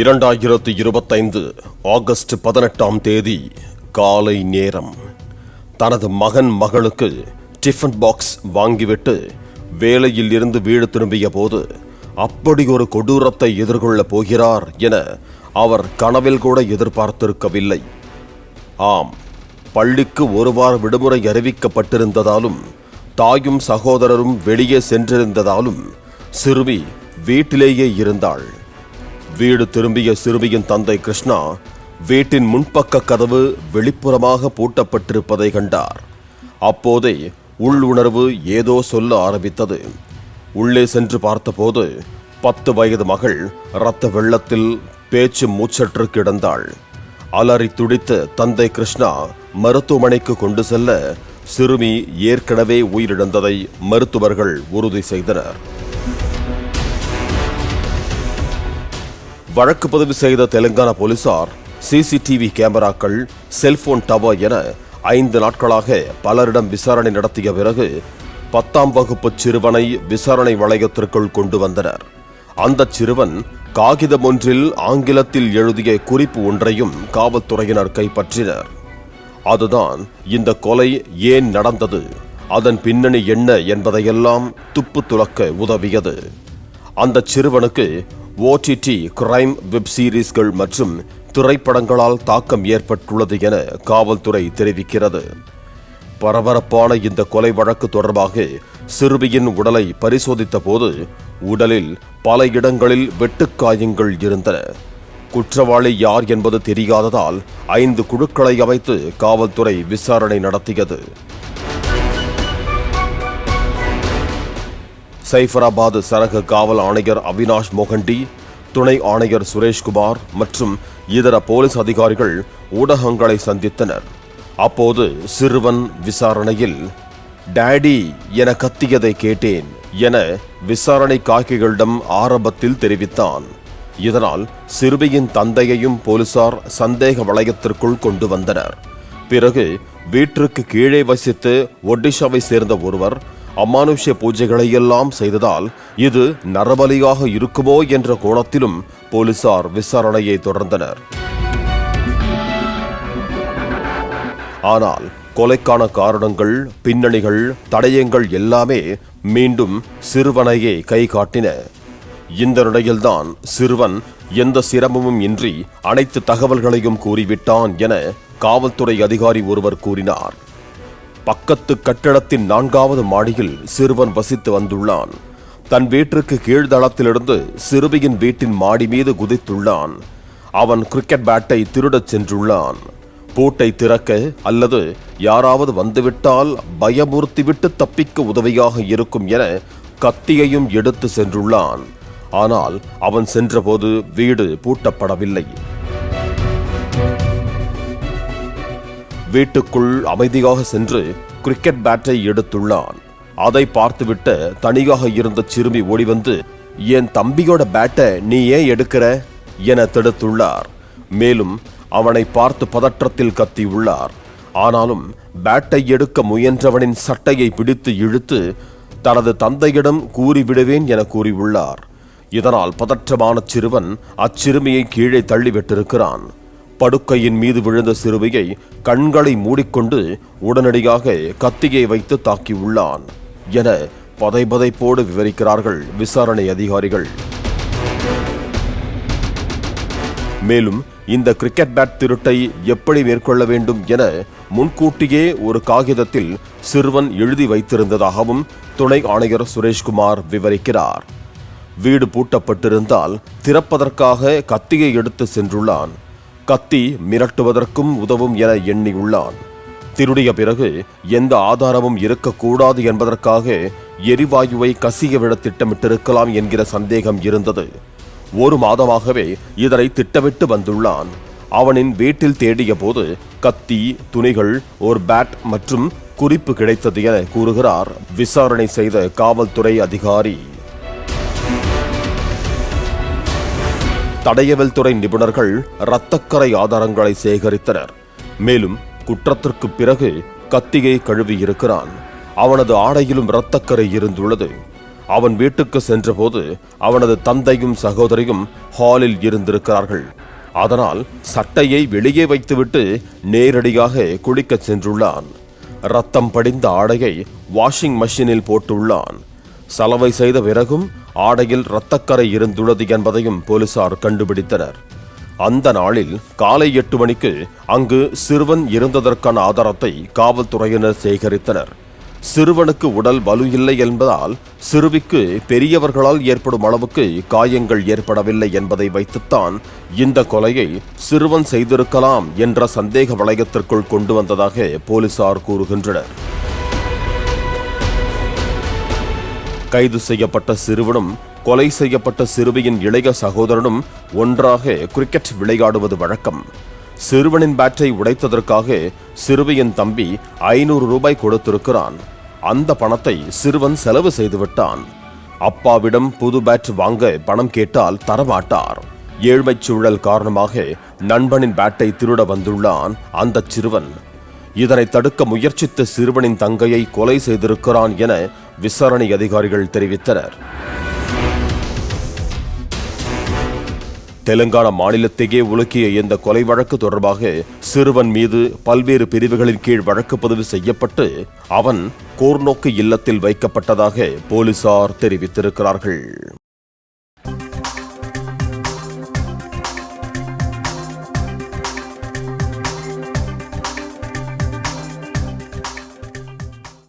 இரண்டாயிரத்து இருபத்தைந்து ஆகஸ்ட் பதினெட்டாம் தேதி காலை நேரம். தனது மகன் மகளுக்கு டிஃபன் பாக்ஸ் வாங்கிவிட்டு வேலையில் இருந்து வீடு திரும்பிய போது அப்படி ஒரு கொடூரத்தை எதிர்கொள்ளப் போகிறார் என அவர் கனவில் கூட எதிர்பார்த்திருக்கவில்லை. ஆம் பள்ளிக்கு ஒரு வார விடுமுறை அறிவிக்கப்பட்டிருந்ததாலும் தாயும் சகோதரரும் வெளியே சென்றிருந்ததாலும் சிறுமி வீட்டிலேயே இருந்தாள். வீடு திரும்பிய சிறுமியின் தந்தை கிருஷ்ணா வீட்டின் முன்பக்க கதவு வெளிப்புறமாக பூட்டப்பட்டிருப்பதை கண்டார். அப்போதே உள்ளுணர்வு ஏதோ சொல்ல ஆரம்பித்தது. உள்ளே சென்று பார்த்தபோது பத்து வயது மகள் இரத்த வெள்ளத்தில் பேச்சு மூச்சற்று கிடந்தாள். அலறி துடித்த தந்தை கிருஷ்ணா மருத்துவமனைக்கு கொண்டு செல்ல சிறுமி ஏற்கனவே உயிரிழந்ததை மருத்துவர்கள் உறுதி செய்தனர். வழக்கு பதிவு செய்த தெலுங்கானா போலீசார் சிசிடிவி கேமராக்கள் செல்போன் டவர் என ஐந்து நாட்களாக பலரிடம் விசாரணை நடத்திய பிறகு பத்தாம் வகுப்பு சிறுவனை விசாரணை வளையத்திற்குள் கொண்டு வந்தனர். அந்த சிறுவன் காகிதம் ஒன்றில் ஆங்கிலத்தில் எழுதிய குறிப்பு ஒன்றையும் காவல்துறையினர் கைப்பற்றினர். அதுதான் இந்த கொலை ஏன் நடந்தது அதன் பின்னணி என்ன என்பதையெல்லாம் துப்பு துலக்க உதவியது. அந்த சிறுவனுக்கு ஓடிடி கிரைம் வெப் சீரிஸ்கள் மற்றும் திரைப்படங்களால் தாக்கம் ஏற்பட்டுள்ளது என காவல்துறை தெரிவிக்கிறது. பரபரப்பான இந்த கொலை வழக்கு தொடர்பாக சிறுமியின் உடலை பரிசோதித்த போது உடலில் பல இடங்களில் வெட்டுக்காயங்கள் இருந்தன. குற்றவாளி யார் என்பது தெரியாததால் ஐந்து குழுக்களை அமைத்து காவல்துறை விசாரணை நடத்தியது. சைஃபராபாத் சரக காவல் ஆணையர் அவினாஷ் மோகண்டி துணை ஆணையர் சுரேஷ்குமார் மற்றும் இதர போலீஸ் அதிகாரிகள் ஊடகங்களை சந்தித்தனர். அப்போது சிறுவன் விசாரணையில் டாடி என கத்தியதை கேட்டேன் என விசாரணை காக்கிகளிடம் ஆரம்பத்தில் தெரிவித்தான். இதனால் சிறுமியின் தந்தையையும் போலீசார் சந்தேக வளையத்திற்குள் கொண்டு வந்தனர். பிறகு வீட்டிற்கு கீழே வசித்து ஒடிஷாவை சேர்ந்த ஒருவர் அமானுஷ்ய பூஜைகளை எல்லாம் செய்ததால் இது நரபலியாக இருக்குமோ என்ற கோணத்திலும் போலீசார் விசாரணையை தொடர்ந்தனர். ஆனால் கொலைக்கான காரணங்கள் பின்னணிகள் தடயங்கள் எல்லாமே மீண்டும் சிறுவனையே கை காட்டின இந்த நிலையில்தான் சிறுவன் எந்த சிரமமும் இன்றி அனைத்து தகவல்களையும் கூறிவிட்டான் என காவல்துறை அதிகாரி ஒருவர் கூறினார். பக்கத்து கட்டிடத்தின் நான்காவது மாடியில் சிறுவன் வசித்து வந்துள்ளான். தன் வீட்டிற்கு கீழ்தளத்திலிருந்து சிறுவியின் வீட்டின் மாடி மீது குதித்துள்ளான். அவன் கிரிக்கெட் பேட்டை திருடச் சென்றுள்ளான். பூட்டை திறக்க அல்லது யாராவது வந்துவிட்டால் பயமுறுத்திவிட்டு தப்பிக்க உதவியாக இருக்கும் என கத்தியையும் எடுத்து சென்றுள்ளான். ஆனால் அவன் சென்றபோது வீடு பூட்டப்படவில்லை. வீட்டுக்குள் அமைதியாக சென்று கிரிக்கெட் பேட்டை எடுத்துள்ளான். அதை பார்த்துவிட்டு தனியாக இருந்த சிறுமி ஓடி வந்து என் தம்பியோட பேட்டை நீ ஏன் எடுக்கிற? என தடுத்துள்ளார். மேலும் அவனை பார்த்து பதற்றத்தில் கத்தியுள்ளார் ஆனாலும் பேட்டை எடுக்க முயன்றவனின் சட்டையை பிடித்து இழுத்து தனது தந்தையிடம் கூறிவிடுவேன் என கூறியுள்ளார். இதனால் பதற்றமான சிறுவன் அச்சிறுமியை கீழே தள்ளிவிட்டிருக்கிறான். படுக்கையின் மீது விழுந்த சிறுமியை கண்களை மூடிக்கொண்டு உடனடியாக கத்தியை வைத்து தாக்கியுள்ளான் என பதைபதைப்போடு விவரிக்கிறார்கள் விசாரணை அதிகாரிகள். மேலும் இந்த கிரிக்கெட் பேட் திருட்டை எப்படி மேற்கொள்ள வேண்டும் என முன்கூட்டியே ஒரு காகிதத்தில் சிறுவன் எழுதி வைத்திருந்ததாகவும் துணை ஆணையர் சுரேஷ்குமார் விவரிக்கிறார். வீடு பூட்டப்பட்டிருந்தால் திறப்பதற்காக கத்தியை எடுத்து சென்றுள்ளான். கத்தி மிரட்டுவதற்கும் உதவும் என எண்ணியுள்ளான். திருடிய பிறகு எந்த ஆதாரமும் இருக்கக்கூடாது என்பதற்காக எரிவாயுவை கசியவிட திட்டமிட்டிருக்கலாம் என்கிற சந்தேகம் இருந்தது. ஒரு மாதமாகவே இதனை திட்டமிட்டு வந்துள்ளான். அவனின் வீட்டில் தேடிய போது கத்தி துணிகள் ஒரு பேட் மற்றும் குறிப்பு கிடைத்தது என கூறுகிறார். விசாரணை செய்த காவல்துறை அதிகாரி. தடயவியல் துறை நிபுணர்கள் இரத்தக்கரை ஆதாரங்களை சேகரித்தனர். மேலும் குற்றத்திற்கு பிறகு கத்தியை கழுவியிருக்கிறான். அவனது ஆடையிலும் இரத்தக்கரை இருந்துள்ளது. அவன் வீட்டுக்கு சென்றபோது அவனது தந்தையும் சகோதரியும் ஹாலில் இருந்திருக்கிறார்கள். அதனால் சட்டையை வெளியே வைத்துவிட்டு நேரடியாக குளிக்கச் சென்றுள்ளான். ரத்தம் படிந்த ஆடையை வாஷிங் மெஷினில் போட்டுள்ளான். சலவை செய்த பிறகும் ஆடையில் இரத்தக்கரை இருந்துள்ளது என்பதையும் போலீசார் கண்டுபிடித்தனர். அந்த நாளில் காலை எட்டு மணிக்கு அங்கு சிறுவன் இருந்ததற்கான ஆதாரத்தை காவல்துறையினர் சேகரித்தனர். சிறுவனுக்கு உடல் வலு இல்லை என்பதால் சிறுவிக்கு பெரியவர்களால் ஏற்படும் அளவுக்கு காயங்கள் ஏற்படவில்லை என்பதை வைத்துத்தான் இந்த கொலையை சிறுவன் செய்திருக்கலாம் என்ற சந்தேக வளையத்திற்குள் கொண்டு வந்ததாக போலீசார் கூறுகின்றனர். கைது செய்யப்பட்ட சிறுவனும் கொலை செய்யப்பட்ட சிறுமியின் இளைய சகோதரனும் ஒன்றாக கிரிக்கெட் விளையாடுவது வழக்கம். சிறுவனின் பேட்டை உடைத்ததற்காக சிறுமியின் தம்பி ஐநூறு ரூபாய் கொடுத்திருக்கிறான். அந்த பணத்தை சிறுவன் செலவு செய்துவிட்டான். அப்பாவிடம் புது பேட் வாங்க பணம் கேட்டால் தரமாட்டார். ஏழ்மைச் சூழல் காரணமாக நண்பனின் பேட்டை திருட வந்துள்ளான் அந்த சிறுவன். இதனை தடுக்க முயற்சித்த சிறுவனின் தங்கையை கொலை செய்திருக்கிறான் என விசாரணை அதிகாரிகள் தெரிவித்தனர். தெலுங்கானா மாநிலத்தையே உலுக்கிய இந்த கொலை வழக்கு தொடர்பாக சிறுவன் மீது பல்வேறு பிரிவுகளின் கீழ் வழக்கு பதிவு செய்யப்பட்டு அவன் கோர்நோக்கு இல்லத்தில் வைக்கப்பட்டதாக போலீசார் தெரிவித்திருக்கிறார்கள்.